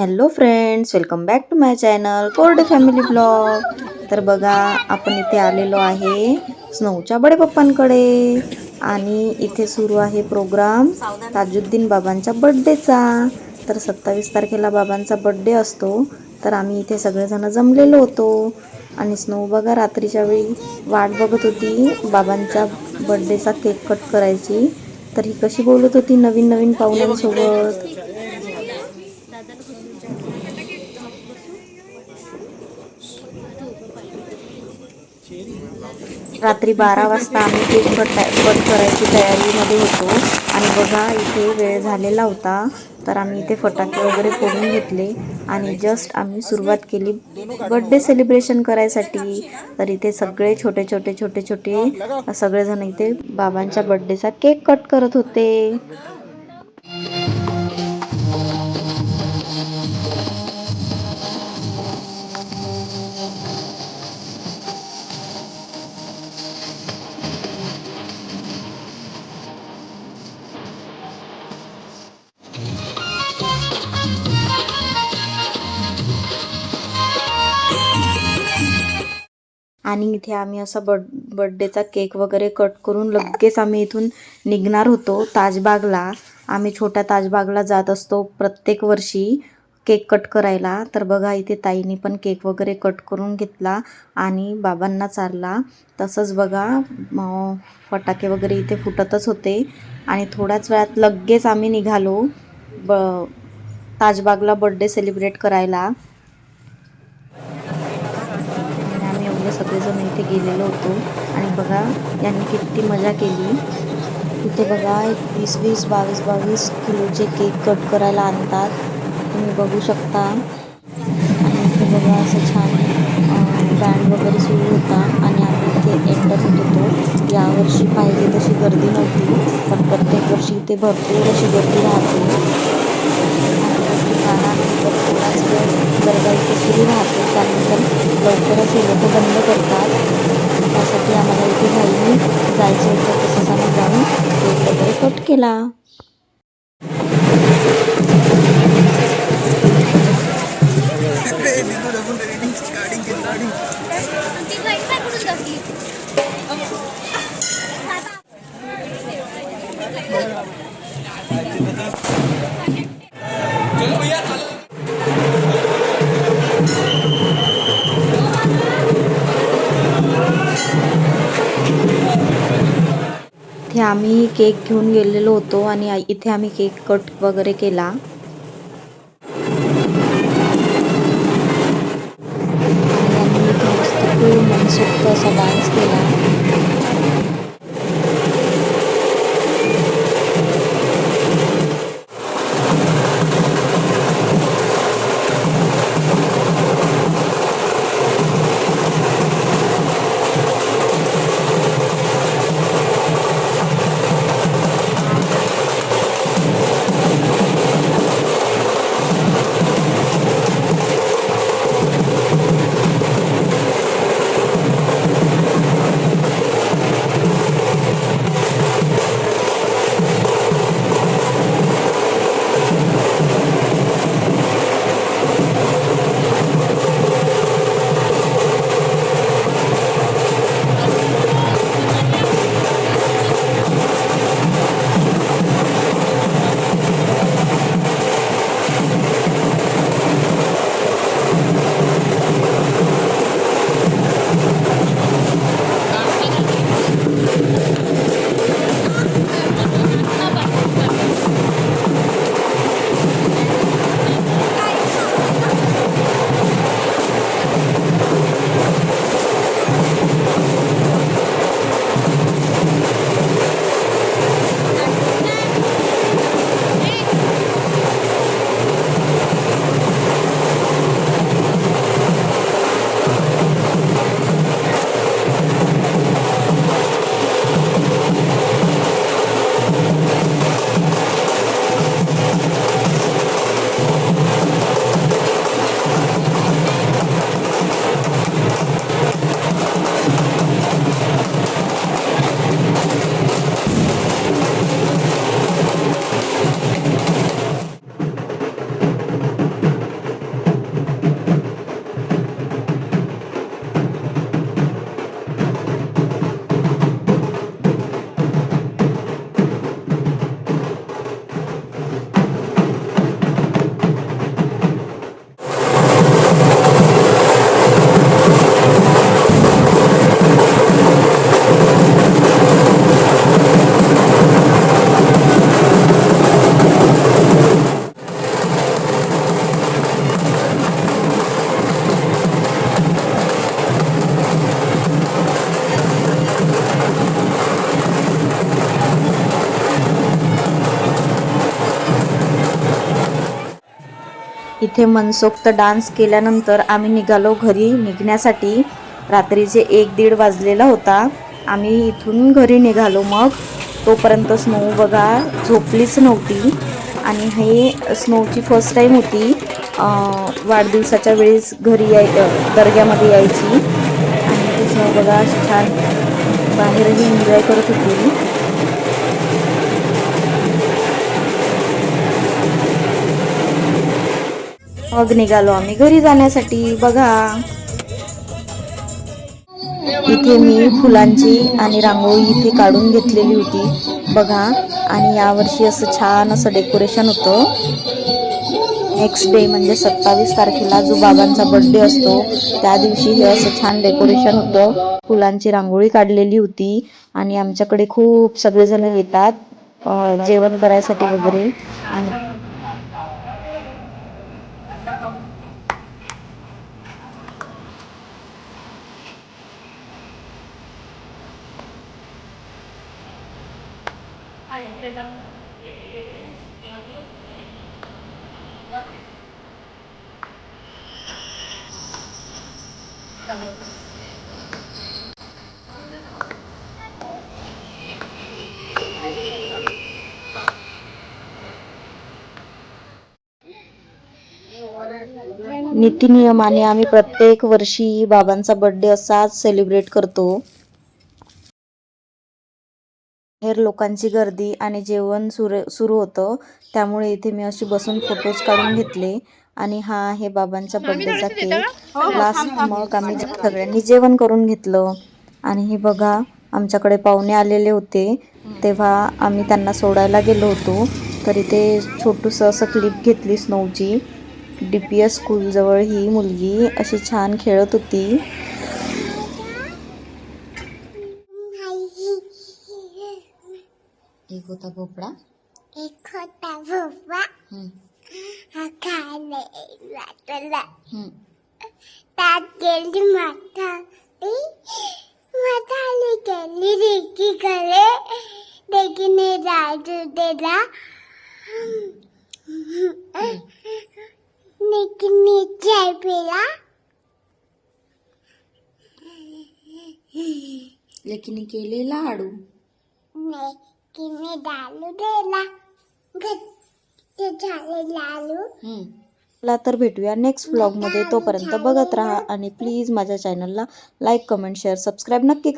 Hello friends welcome back to my channel Korde family blog. तर बघा आपण इथे आलेलो आहे स्नोच्या बडे पप्पांकडे. आणि इथे सुरू आहे प्रोग्राम ताजुद्दीन बाबांच्या बड्डेचा तर सत्तावीस तारखेला बाबांचा बड्डे असतो. तर आम्ही इथे सगळेजण जमलेलो होतो. आणि स्नो बघा रात्रीच्या वेळी वाट बघत होती बाबांचा बड्डेचा केक कट करायची. तर ही कशी बोलत होती नवीन नवीन पाहुण्यांसोबत? रात्री बारा वाजता आम्ही केक कट कट करायची तयारीमध्ये होतो. आणि बघा इथे वेळ झालेला होता. तर आम्ही इथे फटाके वगैरे फोडून घेतले. आणि जस्ट आम्ही सुरुवात केली बड्डे सेलिब्रेशन करायसाठी. तर इथे सगळे छोटे छोटे छोटे छोटे सगळेजण इथे बाबांच्या बड्डेचा केक कट करत होते. आणि इथे आम्ही असा बड बड्डेचा केक वगैरे कट करून लगेच आम्ही इथून निघणार होतो ताजबागला. आम्ही छोट्या ताजबागला जात असतो प्रत्येक वर्षी केक कट करायला. तर बघा इथे ताईने पण केक वगैरे कट करून घेतला आणि बाबांना चालला तसंच बघा फटाके वगैरे इथे फुटतच होते आणि थोड्याच वेळात लगेच आम्ही निघालो ब ताजबागला बड्डे सेलिब्रेट करायला. सगळेजण इथे गेलेलो होतो. आणि बघा यांनी किती मजा केली. इथे बघा एक वीस वीस बावीस बावीस किलोचे केक कट करायला आणतात. तुम्ही बघू शकता. आणि इथे बघा असं छान बँड वगैरे सुरू होता. आणि आम्ही इथे एंटर होत होतो. यावर्षी पाहिजे तशी गर्दी नव्हती. पण प्रत्येक वर्षी इथे भरपूर अशी गर्दी राहते. कानानंतर थोडाच सुरू राहते त्यानंतर लवकरच हे लोक बंद करतात त्यासाठी आम्हाला इथे घाईने जायचं होतं तसंच आम्ही जाऊन केक वगैरे कट केला. आम्ही केक घेऊन गेलेलो होतो आणि इथे आम्ही केक कट वगैरे केला. आणि इथे मस्त खूप मनसोक्त असा डान्स केला. इथे मनसोक्त डान्स केल्यानंतर आम्ही निघालो घरी. निघण्यासाठी रात्रीचे एक दीड वाजलेला होता आम्ही इथून घरी निघालो मग. तोपर्यंत स्नो बघा झोपलीच नव्हती. आणि हे स्नोची फर्स्ट टाईम होती वाढदिवसाच्या वेळेस घरी याय दर्ग्यामध्ये यायची. आणि ती स्नो बघा छान बाहेरही एन्जॉय करत होती. मग निघालो आम्ही. घरी जाण्यासाठी बघा. इथे मी फुलांची आणि रांगोळी इथे काढून घेतलेली होती. बघा. आणि यावर्षी असं छान असं डेकोरेशन होतं. नेक्स्ट डे म्हणजे सत्तावीस तारखेला जो बाबांचा बर्थडे असतो त्या दिवशी हे असं छान डेकोरेशन होतं. फुलांची रांगोळी काढलेली होती. आणि आमच्याकडे खूप सगळेजण येतात जेवण करायसाठी वगैरे. आणि नीतिनियमाने आम्ही प्रत्येक वर्षी बाबांचा बर्थडे असाच सेलिब्रेट करतो. बाहेर लोकांची गर्दी आणि जेवण सुरू सुरू होतं. त्यामुळे इथे मी अशी बसून फोटोज काढून घेतले. आणि हा आहे बाबांचा बड्डेचा केक लास्ट मग आम्ही सगळ्यांनी जेवण करून घेतलं. आणि हे बघा आमच्याकडे पाहुणे आलेले होते. तेव्हा आम्ही त्यांना सोडायला गेलो होतो. तर इथे छोटूसं असं क्लिप घेतली स्नोची डी पी एस स्कूलजवळ ही मुलगी अशी छान खेळत होती. एक होता भोपळा एक होता भोपा हा खायला वाटला त्यात गेली म्हातारी म्हातारी गेली रेकीकडे रेकीने राजू दिला रेकीने चाय पिला लेकिन केले लाडू रेकीने लालू दिला. लालू ला तर भेटूया नेक्स्ट व्लॉगमध्ये तोपर्यंत बघत राहा आणि प्लीज माझ्या चॅनलला लाईक कमेंट शेअर सबस्क्राईब नक्की करा.